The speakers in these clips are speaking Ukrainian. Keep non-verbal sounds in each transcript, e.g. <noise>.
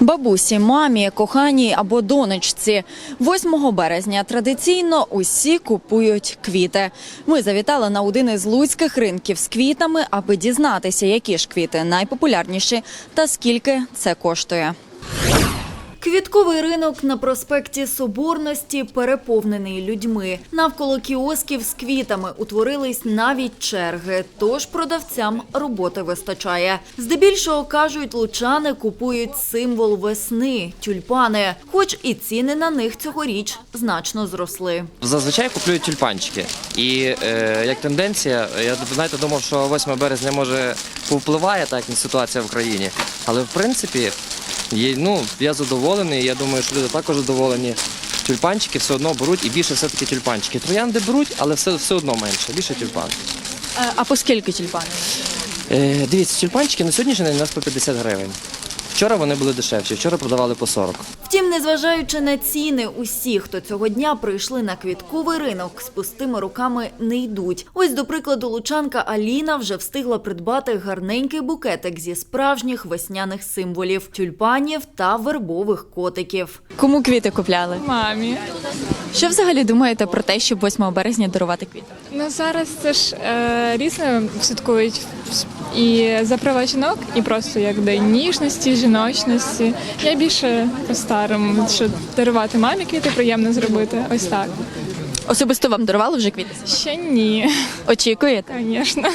Бабусі, мамі, коханій або донечці. 8 березня традиційно усі купують квіти. Ми завітали на один із луцьких ринків з квітами, аби дізнатися, які ж квіти найпопулярніші та скільки це коштує. Квітковий ринок на проспекті Соборності переповнений людьми. Навколо кіосків з квітами утворились навіть черги, тож продавцям роботи вистачає. Здебільшого кажуть, лучани купують символ весни тюльпани, хоч і ціни на них цьогоріч значно зросли. Зазвичай куплюють тюльпанчики. І е, як тенденція, я знаєте, думав, що 8 березня може повпливає так ситуація в країні. Але в принципі, є, ну, я задоволений. Я думаю, що люди також задоволені. Тюльпанчики все одно беруть і більше все-таки тюльпанчики. Троянди беруть, але все, все одно менше, більше тюльпан. А по скільки тюльпани? Е, дивіться, тюльпанчики на сьогоднішній день у нас по 50 гривень. Вчора вони були дешевші, вчора продавали по 40. Втім, незважаючи на ціни, усі, хто цього дня прийшли на квітковий ринок, з пустими руками не йдуть. Ось, до прикладу, лучанка Аліна вже встигла придбати гарненький букетик зі справжніх весняних символів тюльпанів та вербових котиків. Кому квіти купляли? Мамі. Що взагалі думаєте про те, щоб 8 березня дарувати квіти? Ну зараз це ж е, різне святкують і за права жінок, і просто як день ніжності, жіночності. Я більше по-старому, що дарувати мамі квіти приємно зробити. Ось так. Особисто вам дарували вже квіти? Ще ні, Очікуєте? звісно.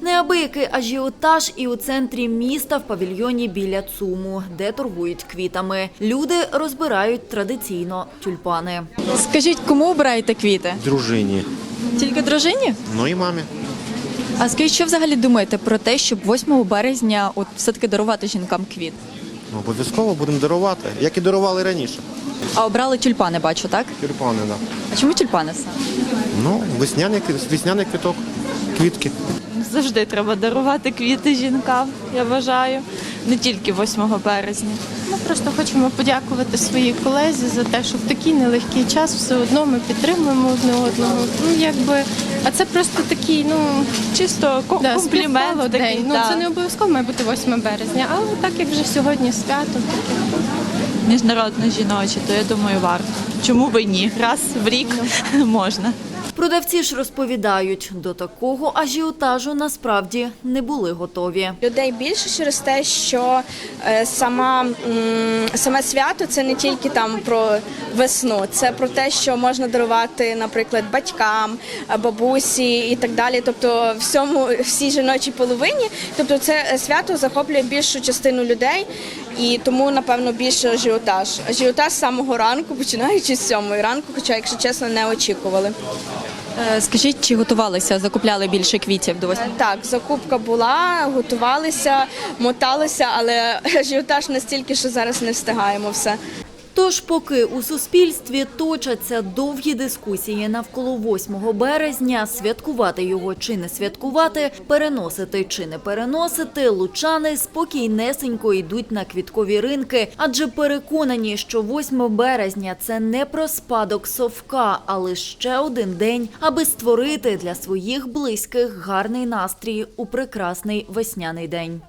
Неабиякий ажіотаж і у центрі міста в павільйоні біля ЦУМу, де торгують квітами. Люди розбирають традиційно тюльпани. Скажіть, кому обираєте квіти? дружині, Тільки дружині? ну і мамі. А скажіть, що взагалі думаєте про те, щоб 8 березня от все-таки дарувати жінкам квіт? Ну, обов'язково будемо дарувати, як і дарували раніше. А обрали тюльпани, бачу, так? Тюльпани, да. А чому тюльпани саме? Ну, весняний, весняний квіток, квітки. Завжди треба дарувати квіти жінкам, я вважаю, не тільки 8 березня. Ми просто хочемо подякувати своїй колезі за те, що в такий нелегкий час все одно ми підтримуємо одне одного. Ну якби, а це просто такий, ну Чисто да, комплімент такий. день. Ну да. це не обов'язково має бути 8 березня, але так як вже сьогодні свято, таке. міжнародне жіноче, то я думаю, варто. Чому би ні? Раз в рік <laughs> можна. Продавці ж розповідають, до такого ажіотажу насправді не були готові. Людей більше через те, що е, сама, саме свято це не тільки там про весну, це про те, що можна дарувати, наприклад, батькам, е, бабусі і так далі. Тобто всьому всій жіночій половині. Тобто, це е, свято захоплює більшу частину людей, і тому, напевно, більше ажіотаж. Ажіотаж з самого ранку, починаючи з сьомої ранку, хоча, якщо чесно, не очікували. Е, Скажіть, чи готувалися, закупляли більше квітів до 8 Е, Так, закупка була, готувалися, моталися, але ажіотаж настільки, що зараз не встигаємо все. Тож, поки у суспільстві точаться довгі дискусії навколо 8 березня, святкувати його чи не святкувати, переносити чи не переносити, лучани спокійнесенько йдуть на квіткові ринки, адже переконані, що 8 березня це не про спадок совка, а лише ще один день, аби створити для своїх близьких гарний настрій у прекрасний весняний день.